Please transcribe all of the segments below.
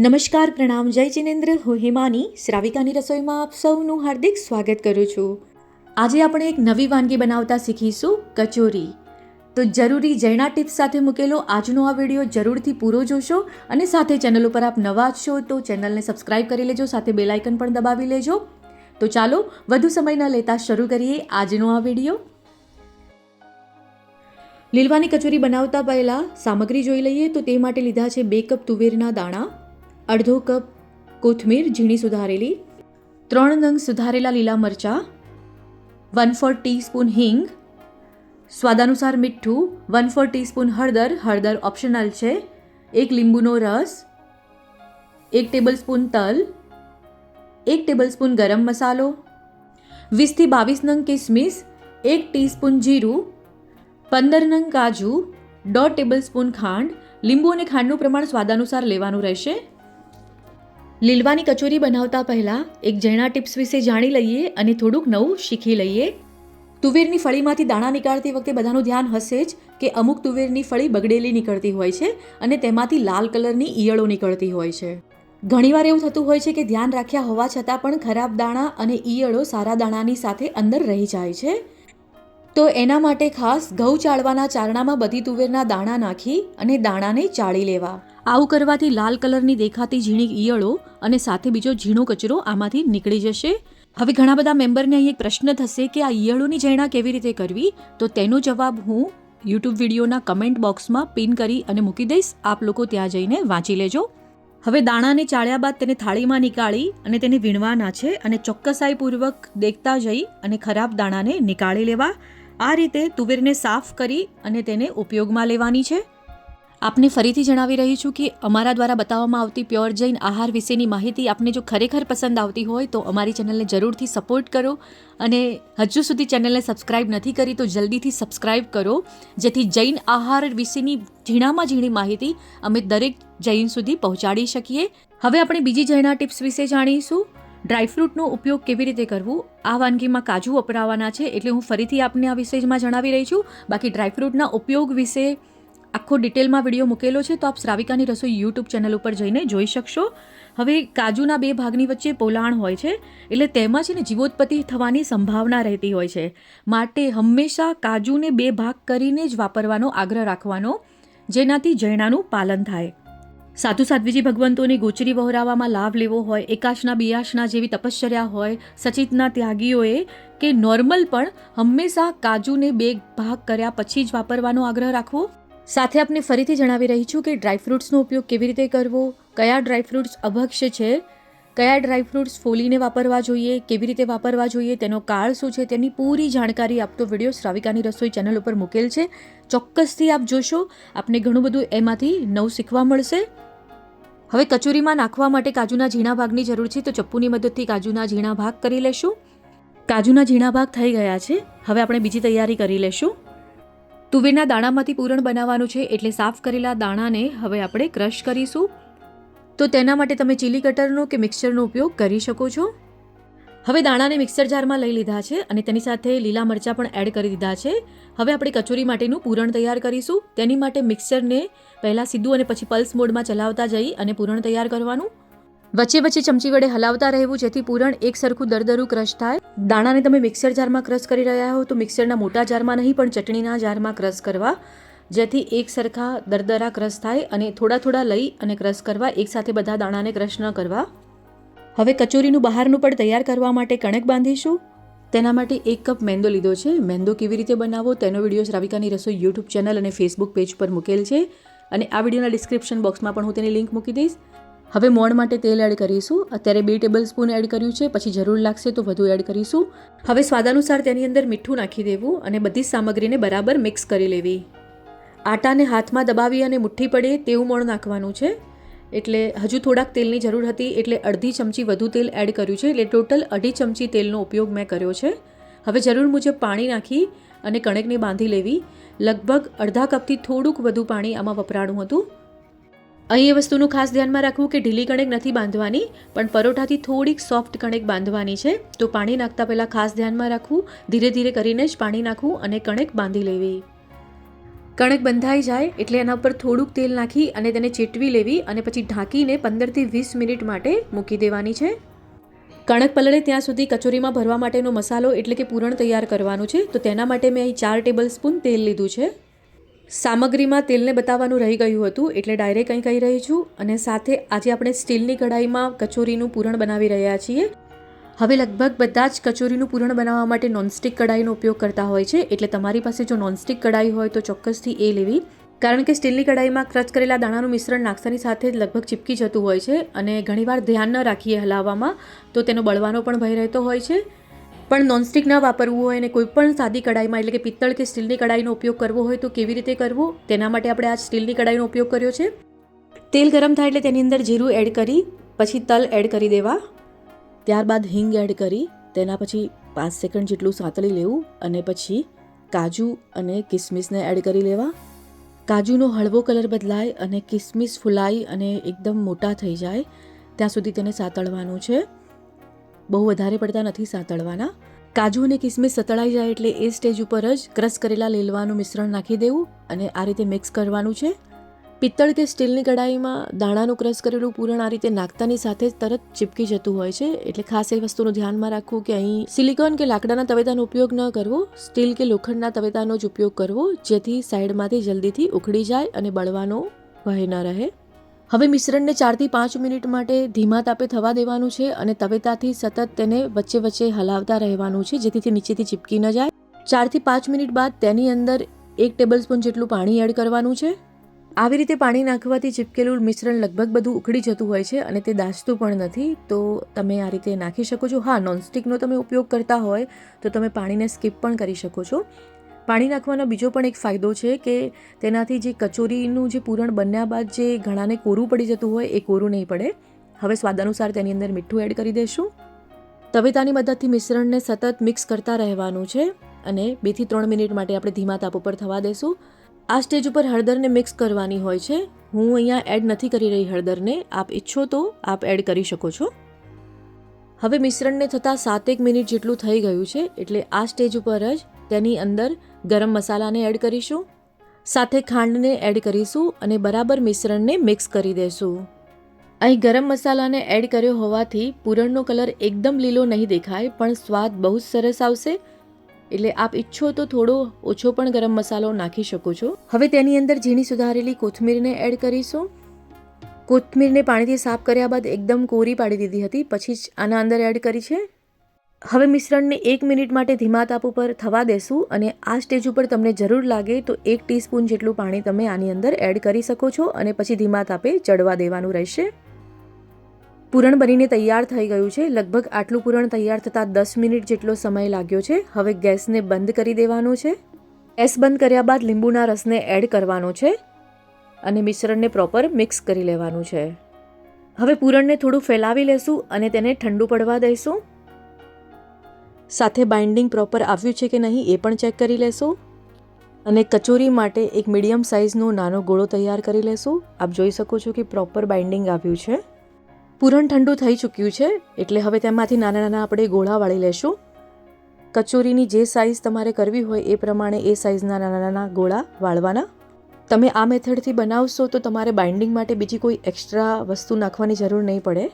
નમસ્કાર, પ્રણામ, જય જિનેન્દ્ર. હું હિમાની. શ્રાવિકાની રસોઈમાં આપ સૌનું હાર્દિક સ્વાગત કરું છું. આજે આપણે એક નવી વાનગી બનાવતા શીખીશું, કચોરી. તો જરૂરી જૈના ટિપ્સ સાથે મૂકેલો આજનો આ વીડિયો જરૂરથી પૂરો જોશો અને સાથે ચેનલ ઉપર આપ નવા છો તો ચેનલને સબસ્ક્રાઇબ કરી લેજો, સાથે બેલ આઇકન પણ દબાવી લેજો. તો ચાલો, વધુ સમય ન લેતા શરૂ કરીએ આજનો આ વીડિયો. લીલવાની કચોરી બનાવતા પહેલાં સામગ્રી જોઈ લઈએ તો તે માટે લીધા છે બે કપ તુવેરના દાણા અડધો કપ કોથમીર ઝીણી સુધારેલી, ત્રણ નંગ સુધારેલા લીલા મરચાં વન ફોર ટીસ્પૂન હિંગ, સ્વાદાનુસાર મીઠું વન ફોર ટીસ્પૂન હળદર હળદર ઓપ્શનલ છે, એક લીંબુનો રસ, એક ટેબલસ્પૂન તલ, એક ટેબલસ્પૂન ગરમ મસાલો વીસથી બાવીસ નંગ કિસમિસ, એક ટીસ્પૂન જીરું, પંદર નંગ કાજુ, દોઢ ટેબલસ્પૂન ખાંડ, લીંબુ અને ખાંડનું પ્રમાણ સ્વાદાનુસાર લેવાનું રહેશે. લીલવાની કચોરી બનાવતા પહેલાં એક જૈણા ટિપ્સ વિશે જાણી લઈએ અને થોડુંક નવું શીખી લઈએ. તુવેરની ફળીમાંથી દાણા નીકાળતી વખતે બધાનું ધ્યાન હશે જ કે અમુક તુવેરની ફળી બગડેલી નીકળતી હોય છે અને તેમાંથી લાલ કલરની ઈયળો નીકળતી હોય છે. ઘણીવાર એવું થતું હોય છે કે ધ્યાન રાખ્યા હોવા છતાં પણ ખરાબ દાણા અને ઈયળો સારા દાણાની સાથે અંદર રહી જાય છે. તો એના માટે ખાસ ઘઉં ચાળવાના ચારણામાં બધી તુવેરના દાણા નાખી અને દાણાને ચાળી લેવા. આવું કરવાથી લાલ કલરની દેખાતી ઝીણી ઈયળો અને સાથે બીજો ઝીણો કચરો આમાંથી નીકળી જશે. હવે ઘણા બધા મેમ્બરને અહીં એક પ્રશ્ન થશે કે આ ઈયળોની જૈણા કેવી રીતે કરવી? તો તેનો જવાબ હું યુટ્યુબ વિડીયોના કમેન્ટ બોક્સમાં પિન કરી અને મૂકી દઈશ. આપ લોકો ત્યાં જઈને વાંચી લેજો. હવે દાણાને ચાળ્યા બાદ તેને થાળીમાં નીકાળી અને તેને વીણવાના છે અને ચોક્કસાઈપૂર્વક દેખતા જઈ અને ખરાબ દાણાને નીકાળી લેવા. આ રીતે તુવેરને સાફ કરી અને તેને ઉપયોગમાં લેવાની છે. આપને ફરીથી જણાવી રહી છું કે અમારા દ્વારા બતાવવામાં આવતી પ્યોર જૈન આહાર વિશેની માહિતી આપને જો ખરેખર પસંદ આવતી હોય તો અમારી ચેનલને જરૂરથી સપોર્ટ કરો અને હજુ સુધી ચેનલને સબસ્ક્રાઇબ નથી કરી તો જલ્દીથી સબસ્ક્રાઇબ કરો. જેથી જૈન આહાર વિશેની ઝીણામાં ઝીણી માહિતી અમે દરેક જૈન સુધી પહોંચાડી શકીએ. હવે આપણે બીજી જૈના ટિપ્સ વિશે જાણીશું. ડ્રાયફ્રૂટનો ઉપયોગ કેવી રીતે કરવું? આ વાનગીમાં કાજુ વપરાવાના છે એટલે હું ફરીથી આપને આ વિશેમાં જણાવી રહી છું. બાકી ડ્રાયફ્રૂટના ઉપયોગ વિશે આખો ડિટેલમાં વીડિયો મૂકેલો છે, તો આપ શ્રાવિકાની રસોઈ યુટ્યુબ ચેનલ ઉપર જઈને જોઈ શકશો. હવે કાજુના બે ભાગની વચ્ચે પોલાણ હોય છે, એટલે તેમાં છે ને જીવોત્પત્તિ થવાની સંભાવના રહેતી હોય છે. માટે હંમેશા કાજુને બે ભાગ કરીને જ વાપરવાનો આગ્રહ રાખવાનો, જેનાથી જૈણાનું પાલન થાય. સાધુ સાધ્વીજી ભગવંતોની ગોચરી વહોરાવામાં લાભ લેવો હોય, એકાશના બિયાશના જેવી તપશ્ચર્યા હોય, સચિતના ત્યાગીઓએ કે નોર્મલ પણ હંમેશા કાજુને બે ભાગ કર્યા પછી જ વાપરવાનો આગ્રહ રાખવો? સાથે આપને ફરીથી જણાવી રહી છું કે ડ્રાયફ્રૂટ્સનો ઉપયોગ કેવી રીતે કરવો, કયા ડ્રાયફ્રૂટ્સ અભક્ષ્ય છે, કયા ડ્રાયફ્રૂટ્સ ફોલીને વાપરવા જોઈએ, કેવી રીતે વાપરવા જોઈએ, તેનો કાળ શું છે, તેની પૂરી જાણકારી આપતો વીડિયો શ્રાવિકાની રસોઈ ચેનલ ઉપર મૂકેલ છે. ચોક્કસથી આપ જોશો, આપને ઘણું બધું એમાંથી નવું શીખવા મળશે. હવે કચોરીમાં નાખવા માટે કાજુના ઝીણા ભાગની જરૂર છે, તો ચપ્પુની મદદથી કાજુના ઝીણા ભાગ કરી લેશું. કાજુના ઝીણા ભાગ થઈ ગયા છે, હવે આપણે બીજી તૈયારી કરી લેશું. તુવેરના દાણામાંથી પૂરણ બનાવવાનું છે એટલે સાફ કરેલા દાણાને હવે આપણે ક્રશ કરીશું. તો તેના માટે તમે ચીલી કટરનો કે મિક્સરનો ઉપયોગ કરી શકો છો. હવે દાણાને મિક્સર જારમાં લઈ લીધા છે અને તેની સાથે લીલા મરચાં પણ એડ કરી દીધા છે. હવે આપણે કચોરી માટેનું પૂરણ તૈયાર કરીશું. તેની માટે મિક્સરને પહેલાં સીધું અને પછી પલ્સ મોડમાં ચલાવતા જઈ અને પૂરણ તૈયાર કરવાનું. વચ્ચે વચ્ચે ચમચી વડે હલાવતા રહેવું, જેથી પૂરણ એક સરખું દરદરું ક્રશ થાય. દાણાને તમે મિક્સર જારમાં ક્રશ કરી રહ્યા હો, તો મિક્સરના મોટા જારમાં નહીં, પણ ચટણીના જારમાં ક્રશ કરવા. જેથી એક સરખા દરદરા ક્રશ થાય અને થોડા થોડા લઈ અને ક્રશ કરવા એકસાથે બધા દાણાને ક્રશ ન કરવા. હવે કચોરીનું બહારનું પણ તૈયાર કરવા માટે કણક બાંધીશું. તેના માટે એક કપ મેંદો લીધો છે. મેંદો કેવી રીતે બનાવવો, તેનો વીડિયો શ્રાવિકાની રસોઈ યુટ્યુબ ચેનલ અને ફેસબુક પેજ પર મૂકેલ છે. અને આ વિડીયોના ડિસ્ક્રિપ્શન બોક્સમાં પણ હું તેની લિંક મૂકી દઈશ. હવે મોણ માટે તેલ એડ કરીશું. અત્યારે બે ટેબલ સ્પૂન એડ કર્યું છે, પછી જરૂર લાગશે તો વધુ એડ કરીશું. હવે સ્વાદાનુસાર તેની અંદર મીઠું નાખી દેવું અને બધી સામગ્રીને બરાબર મિક્સ કરી લેવી. આટાને હાથમાં દબાવી અને મુઠ્ઠી પડે તેવું મોણ નાખવાનું છે. એટલે હજુ થોડાક તેલની જરૂર હતી, એટલે અડધી ચમચી વધુ તેલ એડ કર્યું છે, એટલે ટોટલ અઢી ચમચી તેલનો ઉપયોગ મેં કર્યો છે. હવે જરૂર મુજબ પાણી નાખી અને કણકને બાંધી લેવી. લગભગ અડધા કપથી થોડુંક વધુ પાણી આમાં વપરાણું હતું. અહીં એ વસ્તુનું ખાસ ધ્યાનમાં રાખવું કે ઢીલી કણેક નથી બાંધવાની, પણ પરોઠાથી થોડીક સોફ્ટ કણેક બાંધવાની છે. તો પાણી નાખતા પહેલાં ખાસ ધ્યાનમાં રાખવું, ધીરે ધીરે કરીને જ પાણી નાખવું અને કણેક બાંધી લેવી. કણક બંધાઈ જાય એટલે એના ઉપર થોડુંક તેલ નાખી અને તેને ચેટવી લેવી અને પછી ઢાંકીને પંદરથી વીસ મિનિટ માટે મૂકી દેવાની છે. કણક પલળે ત્યાં સુધી કચોરીમાં ભરવા માટેનો મસાલો એટલે કે પૂરણ તૈયાર કરવાનું છે. તો તેના માટે મેં અહીં ચાર ટેબલ સ્પૂન તેલ લીધું છે. સામગ્રીમાં તેલને બતાવવાનું રહી ગયું હતું એટલે ડાયરેક્ટ કંઈ કહી રહી છું અને સાથે આજે આપણે સ્ટીલની કઢાઈમાં કચોરીનું પૂરણ બનાવી રહ્યા છીએ. હવે લગભગ બધા જ કચોરીનું પૂરણ બનાવવા માટે નોનસ્ટિક કઢાઈનો ઉપયોગ કરતા હોય છે. એટલે તમારી પાસે જો નોનસ્ટિક કઢાઈ હોય તો ચોક્કસથી એ લેવી. કારણ કે સ્ટીલની કઢાઈમાં ક્રચ કરેલા દાણાનું મિશ્રણ નાખતાની સાથે જ લગભગ ચીપકી જતું હોય છે અને ઘણીવાર ધ્યાન ન રાખીએ હલાવવામાં, તો તેનો બળવાનો પણ ભય રહેતો હોય છે. પણ નોનસ્ટિક ન વાપરવું હોય અને કોઈ પણ સાદી કઢાઈમાં, એટલે કે પિત્તળ કે સ્ટીલની કઢાઈનો ઉપયોગ કરવો હોય તો કેવી રીતે કરવો? તેના માટે આપણે આ સ્ટીલની કઢાઈનો ઉપયોગ કર્યો છે. તેલ ગરમ થાય એટલે તેની અંદર જીરું એડ કરી, પછી તલ એડ કરી દેવા. ત્યારબાદ હિંગ એડ કરી, તેના પછી પાંચ સેકન્ડ જેટલું સાંતળી લેવું અને પછી કાજુ અને કિસમિસને એડ કરી લેવા. કાજુનો હળવો કલર બદલાય અને કિસમિસ ફૂલાઈ અને એકદમ મોટા થઈ જાય. ત્યાં સુધી તેને સાતળવાનું છે. બહુ વધારે પડતા નથી સાતળવાના. કાજુ અને કિસમિસ સતળાઈ જાય એટલે એ સ્ટેજ ઉપર જ ક્રશ કરેલા લીલવાનું મિશ્રણ નાખી દેવું અને આ રીતે મિક્સ કરવાનું છે. પિત્તળ કે સ્ટીલની કડાઈમાં દાણાનું ક્રશ કરેલું પૂરણ આ રીતે નાખતાની સાથે જ તરત ચીપકી જતું હોય છે. એટલે ખાસ એ વસ્તુનું ધ્યાનમાં રાખવું કે અહીં સિલિકોન કે લાકડાના તવેતાનો ઉપયોગ ન કરવો, સ્ટીલ કે લોખંડના તવેતાનો જ ઉપયોગ કરવો, જેથી સાઈડમાંથી જલ્દીથી ઉખડી જાય અને બળવાનો ભય ન રહે. હવે મિશ્રણને ચારથી પાંચ મિનિટ માટે ધીમા તાપે થવા દેવાનું છે અને તવેતાથી સતત તેને વચ્ચે વચ્ચે હલાવતા રહેવાનું છે, જેથી તે નીચેથી ચીપકી ન જાય. ચારથી પાંચ મિનિટ બાદ તેની અંદર એક ટેબલ સ્પૂન જેટલું પાણી એડ કરવાનું છે. આવી રીતે પાણી નાખવાથી ચીપકેલું મિશ્રણ લગભગ બધું ઉકળી જતું હોય છે અને તે દાસતું પણ નથી. તો તમે આ રીતે નાખી શકો છો. હા, નોનસ્ટિકનો તમે ઉપયોગ કરતા હોય તો તમે પાણીને સ્કીપ પણ કરી શકો છો. પાણી નાખવાનો બીજો પણ એક ફાયદો છે કે તેનાથી જે કચોરીનું જે પૂરણ બન્યા બાદ જે ઘણાને કોરું પડી જતું હોય, એ કોરું નહીં પડે. હવે સ્વાદ અનુસાર તેની અંદર મીઠું એડ કરી દઈશું તવેતાની મદદથી મિશ્રણને સતત મિક્સ કરતા રહેવાનું છે અને બેથી ત્રણ મિનિટ માટે આપણે ધીમા તાપ ઉપર થવા દેશું. આ સ્ટેજ ઉપર હળદરને મિક્સ કરવાની હોય છે. હું અહીંયા એડ નથી કરી રહી હળદરને. આપ ઈચ્છો તો આપ એડ કરી શકો છો. હવે મિશ્રણને થતાં સાતેક મિનિટ જેટલું થઈ ગયું છે, એટલે આ સ્ટેજ ઉપર જ તેની અંદર ગરમ મસાલાને એડ કરીશું, સાથે ખાંડને એડ કરીશું અને બરાબર મિશ્રણને મિક્સ કરી દઈશું અહીં ગરમ મસાલાને એડ કર્યો હોવાથી પૂરણનો કલર એકદમ લીલો નહીં દેખાય, પણ સ્વાદ બહુ જ સરસ આવશે. એટલે આપ ઈચ્છો તો થોડો ઓછો પણ ગરમ મસાલો નાખી શકો છો. હવે તેની અંદર ઝીણી સુધારેલી કોથમીરને એડ કરીશું. કોથમીરને પાણીથી સાફ કર્યા બાદ એકદમ કોરી પાડી દીધી હતી, પછી જ આના અંદર એડ કરી છે. હવે મિશ્રણને એક મિનિટ માટે ધીમા તાપ ઉપર થવા દેશું અને આ સ્ટેજ ઉપર તમને જરૂર લાગે તો એક ટીસ્પૂન જેટલું પાણી તમે આની અંદર એડ કરી શકો છો અને પછી ધીમા તાપે ચડવા દેવાનું રહેશે. પૂરણ બનીને તૈયાર થઈ ગયું છે. લગભગ આટલું પૂરણ તૈયાર થતાં દસ મિનિટ જેટલો સમય લાગ્યો છે. હવે ગેસને બંધ કરી દેવાનો છે. ગેસ બંધ કર્યા બાદ લીંબુના રસને એડ કરવાનો છે અને મિશ્રણને પ્રોપર મિક્સ કરી લેવાનું છે. હવે પૂરણને થોડું ફેલાવી લેશું અને તેને ઠંડુ પડવા દઈશું. સાથે બાઇન્ડિંગ પ્રોપર આવ્યું છે કે નહીં એ પણ ચેક કરી લેશું. અને કચોરી માટે એક મીડિયમ સાઇઝનો નાનો ગોળો તૈયાર કરી લેશું. આપ જોઈ શકો છો કે પ્રોપર બાઇન્ડિંગ આવ્યું છે. પૂરણ ઠંડુ થઈ ચૂક્યું છે, એટલે હવે તેમાંથી નાના નાના આપણે ગોળા વાળી લેશું. કચોરીની જે સાઇઝ તમારે કરવી હોય એ પ્રમાણે એ સાઇઝના નાના નાના ગોળા વાળવાના. તમે આ મેથડથી બનાવશો તો તમારે બાઇન્ડિંગ માટે બીજી કોઈ એક્સ્ટ્રા વસ્તુ નાખવાની જરૂર નહીં પડે.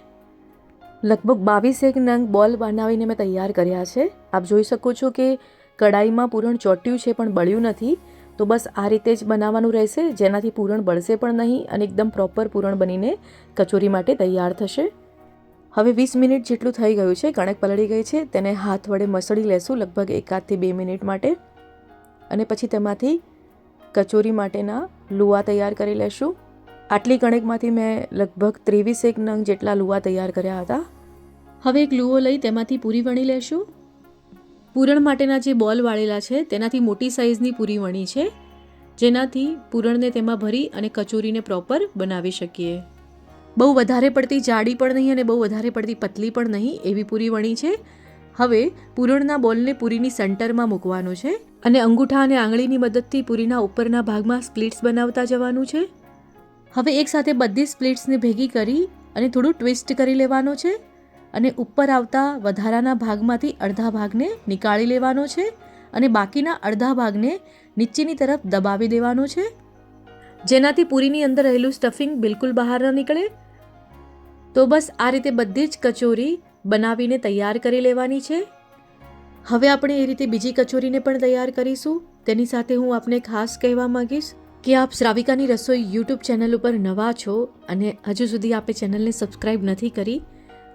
લગભગ બાવીસેક નંગ બોલ બનાવીને મેં તૈયાર કર્યા છે. આપ જોઈ શકો છો કે કડાઈમાં પૂરણ ચોટ્યું છે પણ બળ્યું નથી. તો બસ આ રીતે જ બનાવવાનું રહેશે. જેનાથી પૂરણ બળશે પણ નહીં અને એકદમ પ્રોપર પૂરણ બનીને કચોરી માટે તૈયાર થશે. હવે વીસ મિનિટ જેટલું થઈ ગયું છે. કણક પલળી ગઈ છે. તેને હાથ વડે મસળી લેશું લગભગ એકાદથી બે મિનિટ માટે. અને પછી તેમાંથી કચોરી માટેના લુવા તૈયાર કરી લેશું. આટલી કણકમાંથી મેં લગભગ ત્રેવીસેક નંગ જેટલા લુવા તૈયાર કર્યા હતા. હવે એક લુવો લઈ તેમાંથી પૂરી વણી લેશું. પૂરણ માટેના જે બોલ વાળેલા છે, તેનાથી મોટી સાઇઝની પૂરી વણી છે, જેનાથી પૂરણને તેમાં ભરી અને કચોરીને પ્રોપર બનાવી શકીએ. બહુ વધારે પડતી જાડી પણ નહીં અને બહુ વધારે પડતી પતલી પણ નહીં એવી પૂરી વણી છે. હવે પૂરણના બોલને પૂરીની સેન્ટરમાં મૂકવાનું છે અને અંગૂઠા અને આંગળીની મદદથી પૂરીના ઉપરના ભાગમાં સ્પ્લિટ્સ બનાવતા જવાનું છે. હવે એકસાથે બધી સ્પ્લિટ્સને ભેગી કરી અને થોડું ટ્વિસ્ટ કરી લેવાનો છે. અને ઉપર આવતા વધારાના ભાગમાંથી અડધા ભાગને નીકાળી લેવાનો છે અને બાકીના અડધા ભાગને નીચેની તરફ દબાવી દેવાનો છે. જેનાથી પૂરીની અંદર રહેલું સ્ટફિંગ બિલકુલ બહાર ન નીકળે. તો બસ આ રીતે બધી જ કચોરી બનાવીને તૈયાર કરી લેવાની છે. હવે આપણે એ રીતે બીજી કચોરીને પણ તૈયાર કરીશું. તેની સાથે હું આપને ખાસ કહેવા માંગીશ કે આપ શ્રાવિકાની રસોઈ યુટ્યુબ ચેનલ ઉપર નવા છો અને હજુ સુધી આપે ચેનલને સબસ્ક્રાઈબ નથી કરી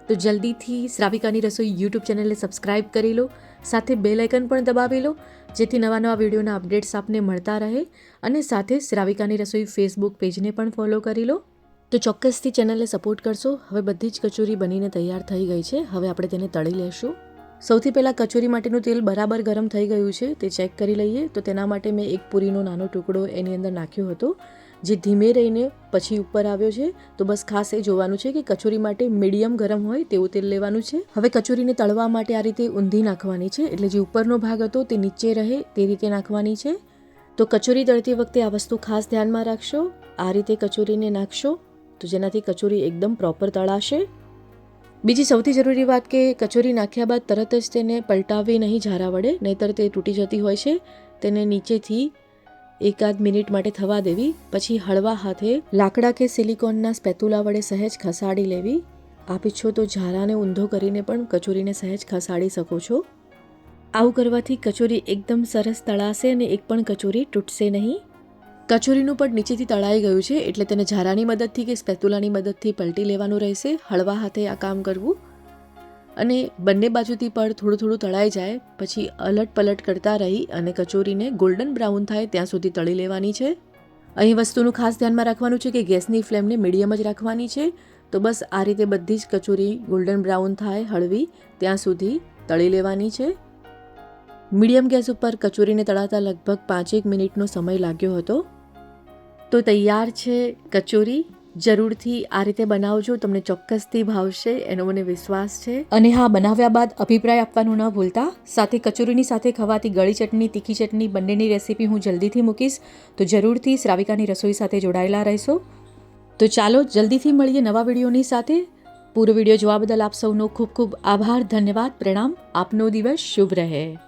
તો જલ્દીથી શ્રાવિકાની રસોઈ યુટ્યુબ ચેનલને સબસ્ક્રાઇબ કરી લો, સાથે બેલ આઇકન પણ દબાવી લો, જેથી નવા નવા વિડીયોના અપડેટ્સ આપને મળતા રહે અને સાથે શ્રાવિકાની રસોઈ ફેસબુક પેજને પણ ફોલો કરી લો. તો ચોક્કસથી ચેનલને સપોર્ટ કરશો. હવે બધી જ કચોરી બનીને તૈયાર થઈ ગઈ છે. હવે આપણે તેને તળી લેશું. સૌથી પહેલાં કચોરી માટેનું તેલ બરાબર ગરમ થઈ ગયું છે, તે ચેક કરી લઈએ. તો તેના માટે મેં એક પૂરીનો નાનો ટુકડો એની અંદર નાખ્યો હતો. જે ધીમે રહીને પછી ઉપર આવ્યો છે, તો બસ ખાસ એ જોવાનું છે કે કચોરી માટે મીડિયમ ગરમ હોય તેવું તેલ લેવાનું છે. હવે કચોરીને તળવા માટે આ રીતે ઊંધી નાખવાની છે, એટલે જે ઉપરનો ભાગ હતો તે નીચે રહે તે રીતે નાખવાની છે. તો કચોરી તળતી વખતે આ વસ્તુ ખાસ ધ્યાનમાં રાખશો, આ રીતે કચોરીને નાખશો, તો જેનાથી કચોરી એકદમ પ્રોપર તળાશે. બીજી સૌથી જરૂરી વાત કે કચોરી નાખ્યા બાદ તરત જ તેને પલટાવવી નહીં ઝારા વડે, નહીતર તે તૂટી જતી હોય છે, તેને નીચેથી એકાદ મિનિટ માટે થવા દેવી, પછી હળવા હાથે લાકડા કે સિલિકોનના સ્પેતુલા વડે સહેજ ખસાડી લેવી. આપ ઈચ્છો તો ઝારાને ઊંધો કરીને પણ કચોરીને સહેજ ખસાડી શકો છો. આવું કરવાથી કચોરી એકદમ સરસ તળાશે અને એક પણ કચોરી તૂટશે નહીં. કચોરીનું પણ નીચેથી તળાઈ ગયું છે એટલે તેને ઝારાની મદદથી કે સ્પેતુલાની મદદથી પલટી લેવાનું રહેશે. હળવા હાથે આ કામ કરવું અને બંને બાજુથી પણ થોડું થોડું તળાઈ જાય, પછી અલટ પલટ કરતા રહી અને કચોરીને ગોલ્ડન બ્રાઉન થાય ત્યાં સુધી તળી લેવાની છે. અહીં વસ્તુનું ખાસ ધ્યાનમાં રાખવાનું છે કે ગેસની ફ્લેમને મીડિયમ જ રાખવાની છે. તો બસ આ રીતે બધી જ કચોરી ગોલ્ડન બ્રાઉન થાય, હળવી, ત્યાં સુધી તળી લેવાની છે. મીડિયમ ગેસ ઉપર કચોરીને તળાતા લગભગ પાંચેક મિનિટનો સમય લાગ્યો હતો. તો તૈયાર છે કચોરી. જરૂરથી આ રીતે બનાવજો, તમને ચોક્કસથી ભાવશે, એનો મને વિશ્વાસ છે. અને હા, બનાવ્યા બાદ અભિપ્રાય આપવાનું ન ભૂલતા. સાથે કચોરીની સાથે ખવાતી ગળી ચટણી, તીખી ચટણી બંનેની રેસીપી હું જલ્દીથી મૂકીશ. તો જરૂરથી શ્રાવિકાની રસોઈ સાથે જોડાયેલા રહેશો. તો ચાલો જલ્દીથી મળીએ નવા વિડીયોની સાથે. પૂરો વીડિયો જોવા બદલ આપ સૌનો ખૂબ ખૂબ આભાર, ધન્યવાદ, પ્રણામ. આપનો દિવસ શુભ રહે.